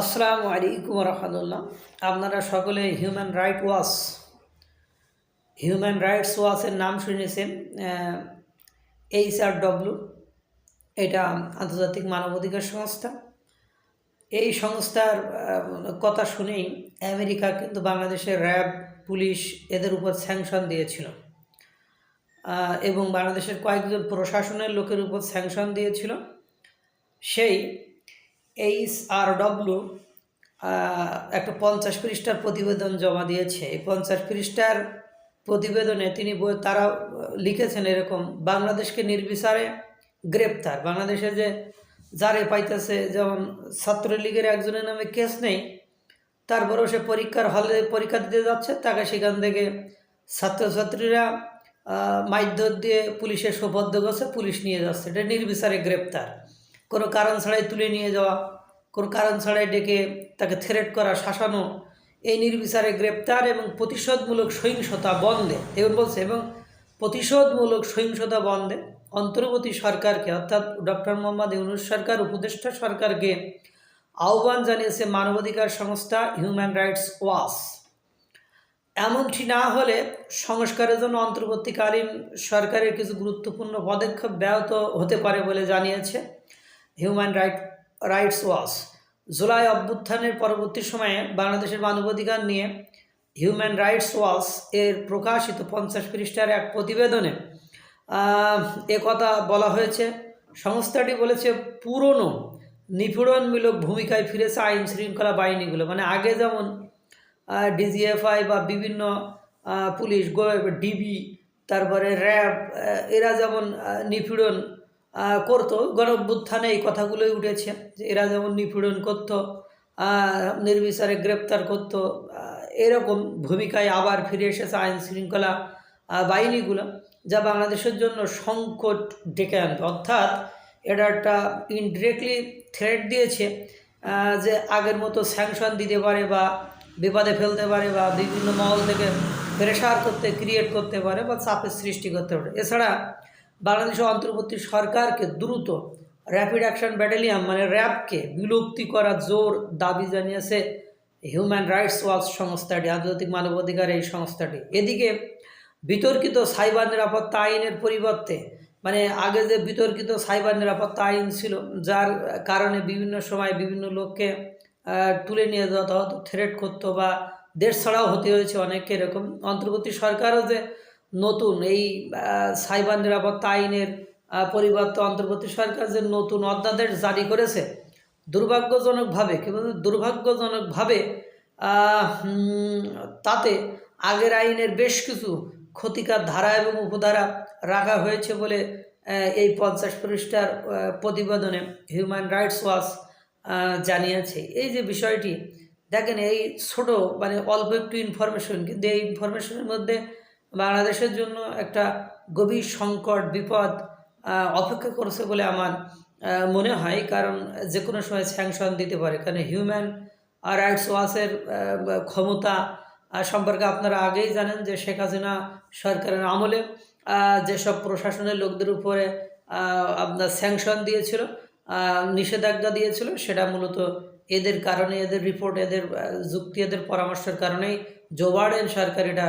আসসালামু আলাইকুম রহমতুল্লাহ। আপনারা সকলে human right watch human rights ওয়াচের নাম শুনেছেন এইচ আর ডব্লিউ এটা আন্তর্জাতিক মানবাধিকার সংস্থা। এই সংস্থার কথা শুনেই আমেরিকা কিন্তু বাংলাদেশের র্যাব, পুলিশ এদের উপর স্যাংশন দিয়েছিল। এবং বাংলাদেশের কয়েকজন প্রশাসনের লোকের উপর স্যাংশন দিয়েছিল। সেই এইচ আর ডব্লিউ একটা পঞ্চাশ পৃষ্ঠার প্রতিবেদন জমা দিয়েছে। এই পঞ্চাশ পৃষ্ঠার প্রতিবেদনে তিনি তারা লিখেছেন এরকম, বাংলাদেশকে নির্বিচারে গ্রেপ্তার। বাংলাদেশে যে যারে পাইতেছে, যেমন ছাত্রলীগের একজনের নামে কেস নেই, তারপরেও সে পরীক্ষার হলে পরীক্ষা দিতে যাচ্ছে, তাকে সেখান থেকে ছাত্রছাত্রীরা মারধর দিয়ে পুলিশের সোপর্দ করছে, পুলিশ নিয়ে যাচ্ছে। এটা নির্বিচারে গ্রেপ্তার। কোনো কারণ ছাড়াই তুলে নিয়ে যাওয়া, কোনো কারণ ছাড়াই ডেকে তাকে থ্রেট করা, শাসানো, এই নির্বিচারে গ্রেপ্তার এবং প্রতিশোধমূলক সহিংসতা বন্ধে। এবং বলছে, এবং প্রতিশোধমূলক সহিংসতা বন্ধে অন্তর্বর্তী সরকারকে, অর্থাৎ ডক্টর মোহাম্মদ ইউনুস সরকার, উপদেষ্টা সরকারকে আহ্বান জানিয়েছে মানবাধিকার সংস্থা হিউম্যান রাইটস ওয়াচ। এমনটি না হলে সংস্কারের জন্য অন্তর্বর্তীকালীন সরকারের কিছু গুরুত্বপূর্ণ পদক্ষেপ ব্যাহত হতে পারে বলে জানিয়েছে human right rights watch July অভ্যুত্থানের পরবর্তী সময়ে বাংলাদেশের মানবাধিকার নিয়ে হিউম্যান রাইটস ওয়াচ এর প্রকাশিত পঞ্চাশ পৃষ্ঠার এক প্রতিবেদনে কথা বলা হয়েছে। সংস্থাটি বলেছে, পুরনো, নিপীড়নমূলক ভূমিকায় ফিরেছে আইন শৃঙ্খলা বাহিনীগুলো। মানে আগে যেমন ডিজিএফআই বা বিভিন্ন পুলিশ ডিবি তারপরে র্যাব এরা যেমন নিপীড়ন করতো। গণভ্যুত্থানে এই কথাগুলোই উঠেছে যে এরা যেমন নিপীড়ন করতো নির্বিচারে গ্রেপ্তার করতো এরকম ভূমিকায় আবার ফিরে এসেছে আইন শৃঙ্খলা বাহিনীগুলো, যা বাংলাদেশের জন্য সংকট ডেকে আনবে অর্থাৎ এটা একটা ইনডিরেক্টলি থ্রেট দিয়েছে যে আগের মতো স্যাংশন দিতে পারে বা বিপদে ফেলতে পারে বা বিভিন্ন মহল থেকে প্রেশার করতে ক্রিয়েট করতে পারে বা চাপের সৃষ্টি করতে পারে। এছাড়া বাংলাদেশের অন্তর্বর্তী সরকারকে দ্রুত র্যাপিড অ্যাকশন ব্যাটালিয়ান মানে র্যাবকে বিলুপ্তি করার জোর দাবি জানিয়েছে হিউম্যান রাইটস ওয়াচ সংস্থাটি, আন্তর্জাতিক মানবাধিকার এই সংস্থাটি। এদিকে বিতর্কিত সাইবার নিরাপত্তা আইনের পরিবর্তে মানে আগে যে বিতর্কিত সাইবার নিরাপত্তা আইন ছিল, যার কারণে বিভিন্ন সময় বিভিন্ন লোককে তুলে নিয়ে যাওয়া হতো থ্রেট করতো বা দেশ ছাড়াও হতে হয়েছে অনেকে এরকম। অন্তর্বর্তী সরকারও যে নতুন এই সাইবার নিরাপত্তা আইনের আহ, পরিবর্তে অন্তর্বর্তী সরকার যে নতুন অধ্যাদেশ জারি করেছে দুর্ভাগ্যজনকভাবে কিন্তু দুর্ভাগ্যজনকভাবে তাতে আগের আইনের বেশ কিছু ক্ষতিকার ধারা এবং উপধারা রাখা হয়েছে বলে এই পঞ্চাশ পৃষ্ঠার প্রতিবেদনে হিউম্যান রাইটস ওয়াচ জানিয়েছে। এই যে বিষয়টি দেখেন এই ছোট মানে অল্প একটু ইনফরমেশন কিন্তু এই ইনফরমেশনের মধ্যে বাংলাদেশের জন্য একটা গভীর সংকট, বিপদ অপেক্ষা করছে বলে আমার মনে হয়। কারণ যে কোনো সময় স্যাংশন দিতে পারে। কারণ হিউম্যান রাইটস ওয়াচের ক্ষমতা সম্পর্কে আপনারা আগেই জানেন যে শেখ হাসিনা সরকারের আমলে যেসব প্রশাসনের লোকদের উপরে আপনার স্যাংশন দিয়েছিল নিষেধাজ্ঞা দিয়েছিল, সেটা মূলত এদের কারণে, এদের রিপোর্ট এদের যুক্তি, এদের পরামর্শের কারণেই জো বাইডেন সরকার এটা